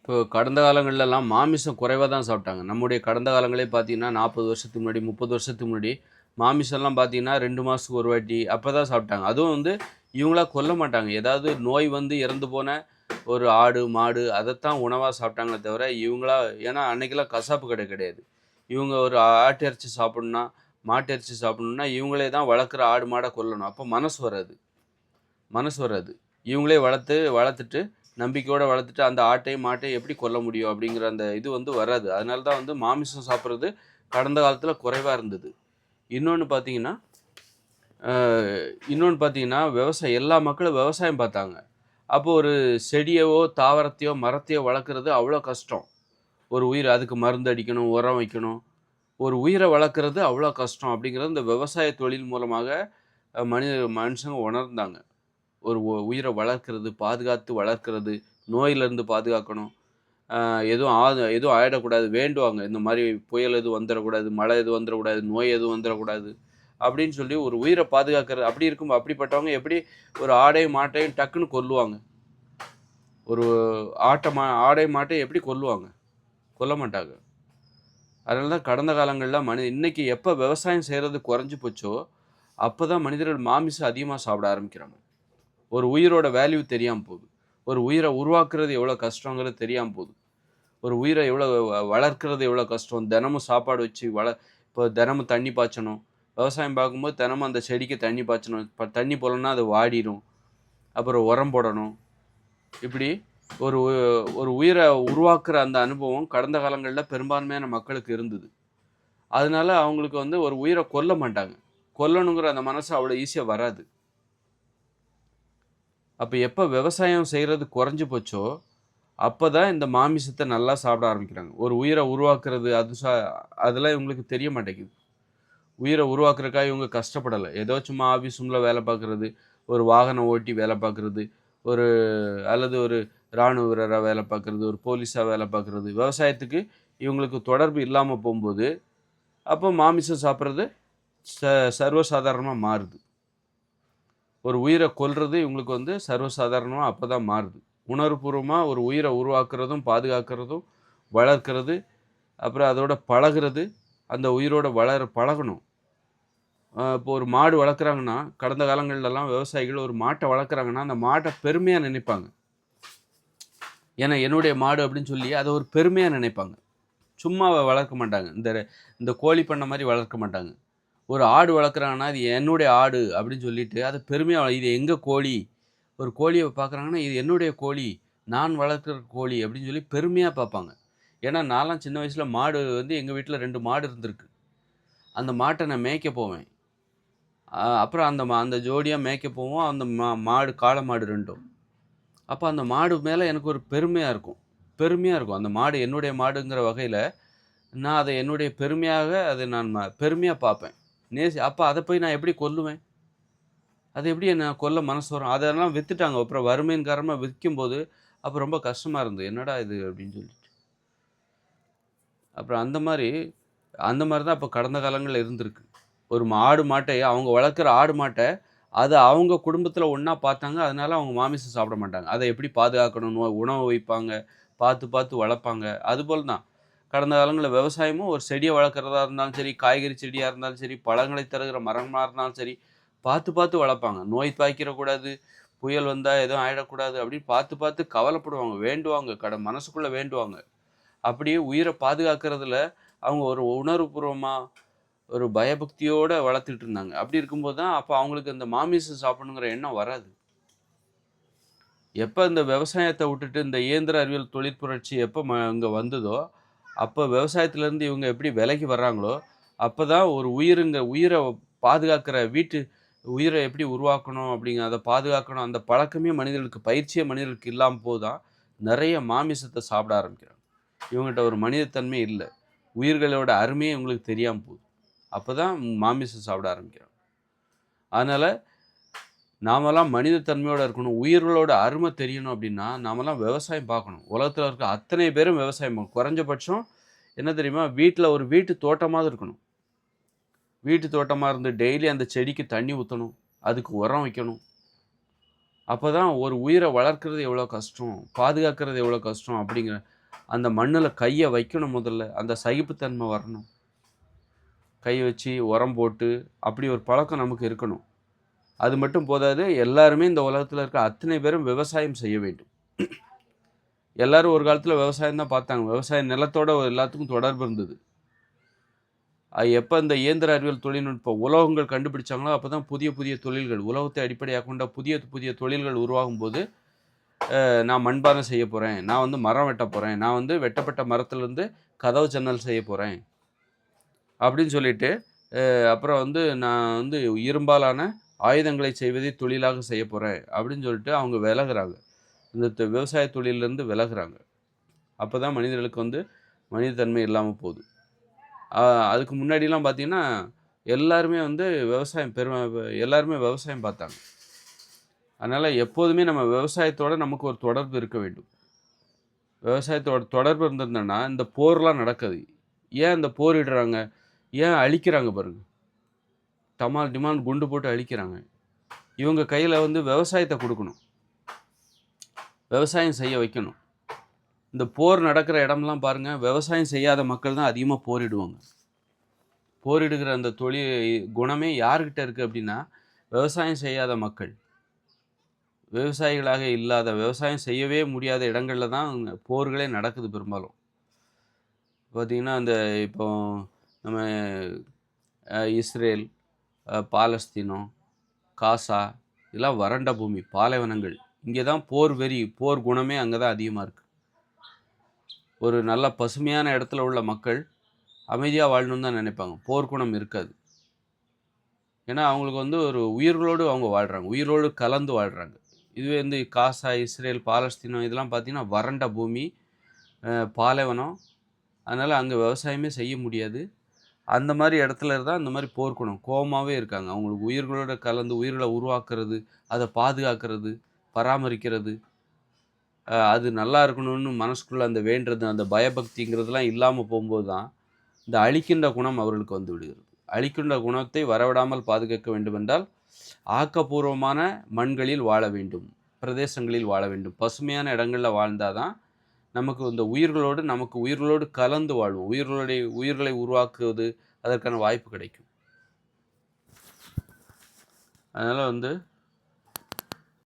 இப்போ கடந்த காலங்கள்லலாம் மாமிசம் குறைவாக தான் சாப்பிட்டாங்க. நம்முடைய கடந்த காலங்களே பார்த்தீங்கன்னா நாற்பது வருஷத்துக்கு முன்னாடி முப்பது வருஷத்துக்கு முன்னாடி மாமிசம்லாம் பார்த்தீங்கன்னா ரெண்டு மாதத்துக்கு ஒரு வாட்டி அப்போ தான் சாப்பிட்டாங்க. அதுவும் வந்து இவங்களா கொல்ல மாட்டாங்க. ஏதாவது நோய் வந்து இறந்து போன ஒரு ஆடு மாடு அதைத்தான் உணவாக சாப்பிட்டாங்களே தவிர இவங்களா ஏன்னா அன்றைக்கெல்லாம் கசாப்பு கடை கிடையாது. இவங்க ஒரு ஆட்டு இறைச்சி சாப்பிட்ணுன்னா மாட்டு இறைச்சி சாப்பிட்ணுன்னா இவங்களே தான் வளர்க்குற ஆடு மாடை கொல்லணும். அப்போ மனசு வராது. மனசு வராது. இவங்களே வளர்த்து வளர்த்துட்டு நம்பிக்கையோடு வளர்த்துட்டு அந்த ஆட்டையும் மாட்டையும் எப்படி கொல்ல முடியும் அப்படிங்கிற அந்த இது வந்து வராது. அதனால தான் வந்து மாமிசம் சாப்பிட்றது கடந்த காலத்தில் குறைவாக இருந்தது. இன்னொன்று பார்த்தீங்கன்னா இன்னொன்று பார்த்தீங்கன்னா விவசாயம் எல்லா மக்களும் விவசாயம் பார்த்தாங்க. அப்போ ஒரு செடியவோ தாவரத்தையோ மரத்தையோ வளர்க்குறது அவ்வளோ கஷ்டம். ஒரு உயிர் அதுக்கு மருந்து அடிக்கணும் உரம் வைக்கணும். ஒரு உயிரை வளர்க்குறது அவ்வளோ கஷ்டம் அப்படிங்கிறது இந்த விவசாய தொழில் மூலமாக மனித மனுஷங்க உணர்ந்தாங்க. ஒரு உயிரை வளர்க்குறது பாதுகாத்து வளர்க்குறது நோயிலேருந்து பாதுகாக்கணும். எதுவும் ஆ எதுவும் ஆயிடக்கூடாது வேண்டுவாங்க. இந்த மாதிரி புயல் எதுவும் வந்துடக்கூடாது மழை எதுவும் வந்துடக்கூடாது நோய் எதுவும் வந்துடக்கூடாது அப்படின்னு சொல்லி ஒரு உயிரை பாதுகாக்கிறது அப்படி இருக்கும் அப்படிப்பட்டவங்க எப்படி ஒரு ஆடையும் மாட்டையும் டக்குன்னு கொல்லுவாங்க. ஒரு ஆட்டை மா ஆடை மாட்டை எப்படி கொல்லுவாங்க? கொல்ல மாட்டாங்க. அதனால தான் கடந்த காலங்களில் மனித இன்றைக்கி எப்போ விவசாயம் செய்கிறது குறைஞ்சி போச்சோ அப்போ தான் மனிதர்கள் மாமிசம் அதிகமாக சாப்பிட ஆரம்பிக்கிறாங்க. ஒரு உயிரோட வேல்யூ தெரியாமல் போகுது. ஒரு உயிரை உருவாக்குறது எவ்வளோ கஷ்டங்கிறது தெரியாமல் போகுது. ஒரு உயிரை எவ்வளோ வ- எவ்வளோ கஷ்டம். தினமும் சாப்பாடு வச்சு வள இப்போ தினமும் தண்ணி பாய்ச்சணும். விவசாயம் பார்க்கும்போது தினமும் அந்த செடிக்கு தண்ணி பாய்ச்சணும். இப்போ தண்ணி போடலன்னா அது வாடிடும் அப்புறம் உரம் போடணும். இப்படி ஒரு ஒரு உயிரை உருவாக்குற அந்த அனுபவம் கடந்த காலங்களில் பெரும்பான்மையான மக்களுக்கு இருந்தது. அதனால அவங்களுக்கு வந்து ஒரு உயிரை கொல்ல மாட்டாங்க. கொல்லணுங்கிற அந்த மனசு அவ்வளோ ஈஸியாக வராது. அப்போ எப்போ விவசாயம் செய்கிறது குறைஞ்சி போச்சோ அப்போ தான் இந்த மாமிசத்தை நல்லா சாப்பிட ஆரம்பிக்கிறாங்க. ஒரு உயிரை உருவாக்குறது அது சா அதெல்லாம் இவங்களுக்கு தெரிய மாட்டேங்குது. உயிரை உருவாக்குறதுக்காக இவங்க கஷ்டப்படலை. ஏதோ சும்மா ஆஃபீஸ் வேலை பார்க்குறது ஒரு வாகனம் ஓட்டி வேலை பார்க்குறது ஒரு அல்லது ஒரு இராணுவ வீரராக வேலை பார்க்குறது ஒரு போலீஸாக வேலை பார்க்குறது. விவசாயத்துக்கு இவங்களுக்கு தொடர்பு இல்லாமல் போகும்போது அப்போ மாமிசம் சாப்பிட்றது ச சர்வசாதாரணமாக மாறுது. ஒரு உயிரை கொல்றது இவங்களுக்கு வந்து சர்வசாதாரணமாக அப்போ தான் மாறுது. உணர்வுபூர்வமாக ஒரு உயிரை உருவாக்குறதும் பாதுகாக்கிறதும் வளர்க்கிறது அப்புறம் அதோட பழகுறது அந்த உயிரோட வளர பழகணும். இப்போ ஒரு மாடு வளர்க்குறாங்கன்னா கடந்த காலங்கள்லலாம் விவசாயிகள் ஒரு மாட்டை வளர்க்குறாங்கன்னா அந்த மாட்டை பெருமையாக நினைப்பாங்க. ஏன்னா என்னுடைய மாடு அப்படின்னு சொல்லி அதை ஒரு பெருமையாக நினைப்பாங்க. சும்மா வளர்க்க மாட்டாங்க. இந்த இந்த கோழி பண்ண மாதிரி வளர்க்க மாட்டாங்க. ஒரு ஆடு வளர்க்குறாங்கன்னா இது என்னுடைய ஆடு அப்படின்னு சொல்லிட்டு அதை பெருமையாக இது எங்கள் கோழி? ஒரு கோழியை பார்க்குறாங்கன்னா இது என்னுடைய கோழி நான் வளர்க்குற கோழி அப்படின்னு சொல்லி பெருமையாக பார்ப்பாங்க. ஏன்னா நான்லாம் சின்ன வயசில் மாடு வந்து எங்கள் வீட்டில் ரெண்டு மாடு இருந்திருக்கு. அந்த மாட்டை நான் மேய்க்க போவேன். அப்புறம் அந்த மா அந்த ஜோடியாக மேய்க்க போவோம். அந்த மா மாடு காளை மாடு ரெண்டும். அப்போ அந்த மாடு மேலே எனக்கு ஒரு பெருமையாக இருக்கும். பெருமையாக இருக்கும். அந்த மாடு என்னுடைய மாடுங்கிற வகையில் நான் அதை என்னுடைய பெருமையாக அதை நான் பெருமையாக பார்ப்பேன். நேசி அப்போ அதை போய் நான் எப்படி கொல்லுவேன்? அது எப்படி என்ன கொல்ல மனசு வரும்? அதெல்லாம் விற்றுட்டாங்க அப்புறம் வறுமையின் காரணமாக விற்கும்போது அப்போ ரொம்ப கஷ்டமாக இருந்தது. என்னடா இது அப்படின்னு சொல்லிட்டு. அப்புறம் அந்த மாதிரி அந்த மாதிரி தான் இப்போ கடந்த காலங்களில் இருந்திருக்கு. ஒரு ஆடு மாட்டை அவங்க வளர்க்குற ஆடு மாட்டை அதை அவங்க குடும்பத்தில் ஒன்றா பார்த்தாங்க. அதனால அவங்க மாமிசம் சாப்பிட மாட்டாங்க. அதை எப்படி பாதுகாக்கணும் உணவு வைப்பாங்க பார்த்து பார்த்து வளர்ப்பாங்க. அதுபோல் தான் கடந்த காலங்களில் விவசாயமும் ஒரு செடியை வளர்க்குறதா இருந்தாலும் சரி காய்கறி செடியாக இருந்தாலும் சரி பழங்களை தருகிற மரங்களாக இருந்தாலும் சரி பார்த்து பார்த்து வளர்ப்பாங்க. நோய் பாய்க்கிறக்கூடாது புயல் வந்தால் எதுவும் ஆயிடக்கூடாது அப்படின்னு பார்த்து பார்த்து கவலைப்படுவாங்க வேண்டுவாங்க கடை மனசுக்குள்ளே வேண்டுவாங்க. அப்படியே உயிரை பாதுகாக்கிறதுல அவங்க ஒரு உணர்வுபூர்வமாக ஒரு பயபக்தியோடு வளர்த்துட்டு இருந்தாங்க. அப்படி இருக்கும்போது தான் அப்போ அவங்களுக்கு இந்த மாமிசம் சாப்பிடணுங்கிற எண்ணம் வராது. எப்போ இந்த விவசாயத்தை விட்டுட்டு இந்த இயந்திர அறிவியல் தொழிற்புரட்சி எப்போ ம இங்கே வந்ததோ அப்போ விவசாயத்துலேருந்து இவங்க எப்படி விலைக்கு வர்றாங்களோ அப்போ தான் ஒரு உயிருங்க உயிரை பாதுகாக்கிற வீட்டு உயிரை எப்படி உருவாக்கணும் அப்படிங்க அதை பாதுகாக்கணும் அந்த பழக்கமே மனிதர்களுக்கு பயிற்சியே மனிதர்களுக்கு இல்லாமல் போதான் நிறைய மாமிசத்தை சாப்பிட ஆரம்பிக்கிறாங்க. இவங்ககிட்ட ஒரு மனிதத்தன்மை இல்லை. உயிர்களோட அருமையே இவங்களுக்கு தெரியாமல் போகுது. அப்போ தான் மாமிசம் சாப்பிட ஆரம்பிக்கிறாங்க. அதனால் நாமெல்லாம் மனிதத்தன்மையோடு இருக்கணும் உயிர்களோட அருமை தெரியணும் அப்படின்னா நாமெல்லாம் விவசாயம் பார்க்கணும். உலகத்தில் இருக்க அத்தனை பேரும் விவசாயம் குறைஞ்சபட்சம் என்ன தெரியுமா? வீட்டில் ஒரு வீட்டு தோட்டமாக இருக்கணும். வீட்டு தோட்டமாக இருந்து டெய்லி அந்த செடிக்கு தண்ணி ஊற்றணும் அதுக்கு உரம் வைக்கணும். அப்போ தான் ஒரு உயிரை வளர்க்குறது எவ்வளோ கஷ்டம் பாதுகாக்கிறது எவ்வளோ கஷ்டம் அப்படிங்கிற அந்த மண்ணில் கையை வைக்கணும் முதல்ல. அந்த சகிப்புத்தன்மை வரணும். கை வச்சு உரம் போட்டு அப்படி ஒரு பழக்கம் நமக்கு இருக்கணும். அது மட்டும் போதாது எல்லாருமே இந்த உலகத்தில் இருக்க அத்தனை பேரும் விவசாயம் செய்ய வேண்டும். எல்லாரும் ஒரு காலத்தில் விவசாயம் தான் பார்த்தாங்க. விவசாய நிலத்தோட எல்லாத்துக்கும் தொடர்பு இருந்தது. அது எப்போ இந்த இயந்திர அறிவியல் தொழில்நுட்ப உலோகங்கள் கண்டுபிடிச்சாங்களோ அப்போ தான் புதிய புதிய தொழில்கள் உலகத்தை அடிப்படையாக கொண்ட புதிய புதிய தொழில்கள் உருவாகும் போது நான் மண்பானை செய்ய போகிறேன் நான் வந்து மரம் வெட்ட போகிறேன் நான் வந்து வெட்டப்பட்ட மரத்துலேருந்து கதவு ஜன்னல் செய்ய போகிறேன் அப்படின்னு சொல்லிட்டு அப்புறம் வந்து நான் வந்து இரும்பாலான ஆயுதங்களை செய்வதை தொழிலாக செய்ய போகிறேன் அப்படின்னு சொல்லிட்டு அவங்க விலகுறாங்க. இந்த விவசாய தொழிலிருந்து விலகுறாங்க. அப்போ தான் மனிதர்களுக்கு வந்து மனிதத்தன்மை இல்லாமல் போகுது. அதுக்கு முன்னாடிலாம் பார்த்தீங்கன்னா எல்லாருமே வந்து விவசாயம் பெரும் எல்லாருமே விவசாயம் பார்த்தாங்க. அதனால் எப்போதுமே நம்ம விவசாயத்தோட நமக்கு ஒரு தொடர்பு இருக்க வேண்டும். விவசாயத்தோட தொடர்பு இருந்திருந்தோன்னா இந்த போர்லாம் நடக்குது. ஏன் இந்த போரிடுறாங்க ஏன் அழிக்கிறாங்க பாருங்கள் டமால் டிமாண்ட் குண்டு போட்டு அழிக்கிறாங்க. இவங்க கையில் வந்து விவசாயத்தை கொடுக்கணும். விவசாயம் செய்ய வைக்கணும். இந்த போர் நடக்கிற இடம்லாம் பாருங்கள் விவசாயம் செய்யாத மக்கள் தான் அதிகமாக போரிடுவாங்க. போரிடுகிற அந்த தொழில் குணமே யார்கிட்ட இருக்குது அப்படின்னா விவசாயம் செய்யாத மக்கள். விவசாயிகளாக இல்லாத விவசாயம் செய்யவே முடியாத இடங்களில் தான் போர்களே நடக்குது பெரும்பாலும். பார்த்திங்கன்னா அந்த இப்போ நம்ம இஸ்ரேல் பாலஸ்தீனம் காசா இதெல்லாம் வறண்ட பூமி பாலைவனங்கள். இங்கே தான் போர் வெறி போர் குணமே அங்கே தான் அதிகமாக இருக்குது ஒரு நல்ல பசுமையான இடத்துல உள்ள மக்கள் அமைதியாக வாழணும்னு தான் நினைப்பாங்க. போர்க்குணம் இருக்காது. ஏன்னா அவங்களுக்கு வந்து ஒரு உயிர்களோடு அவங்க வாழ்கிறாங்க உயிரோடு கலந்து வாழ்கிறாங்க இதுவே வந்து காசா இஸ்ரேல் பாலஸ்தீனம் இதெல்லாம் பார்த்தீங்கன்னா வறண்ட பூமி பாலைவனம். அதனால் அங்கே விவசாயமே செய்ய முடியாது. அந்த மாதிரி இடத்துல இருந்தால் அந்த மாதிரி போர்க்குணம் கோவமாகவே இருக்காங்க. அவங்களுக்கு உயிர்களோட கலந்து உயிர்களை உருவாக்குறது அதை பாதுகாக்கிறது பராமரிக்கிறது அது நல்லா இருக்கணும்னு மனசுக்குள்ளே அந்த வேண்டுறது அந்த பயபக்திங்கிறதுலாம் இல்லாமல் போகும்போது தான் இந்த அழிக்கின்ற குணம் அவர்களுக்கு வந்து விடுகிறது. அழிக்கின்ற குணத்தை வரவிடாமல் பாதுகாக்க வேண்டுமென்றால் ஆக்கப்பூர்வமான மண்களில் வாழ வேண்டும். பிரதேசங்களில் வாழ வேண்டும். பசுமையான இடங்களில் வாழ்ந்தால் தான் நமக்கு இந்த உயிர்களோடு நமக்கு உயிர்களோடு கலந்து வாழ்வோம். உயிர்களுடைய உயிர்களை உருவாக்குவது அதற்கான வாய்ப்பு கிடைக்கும். அதனால் வந்து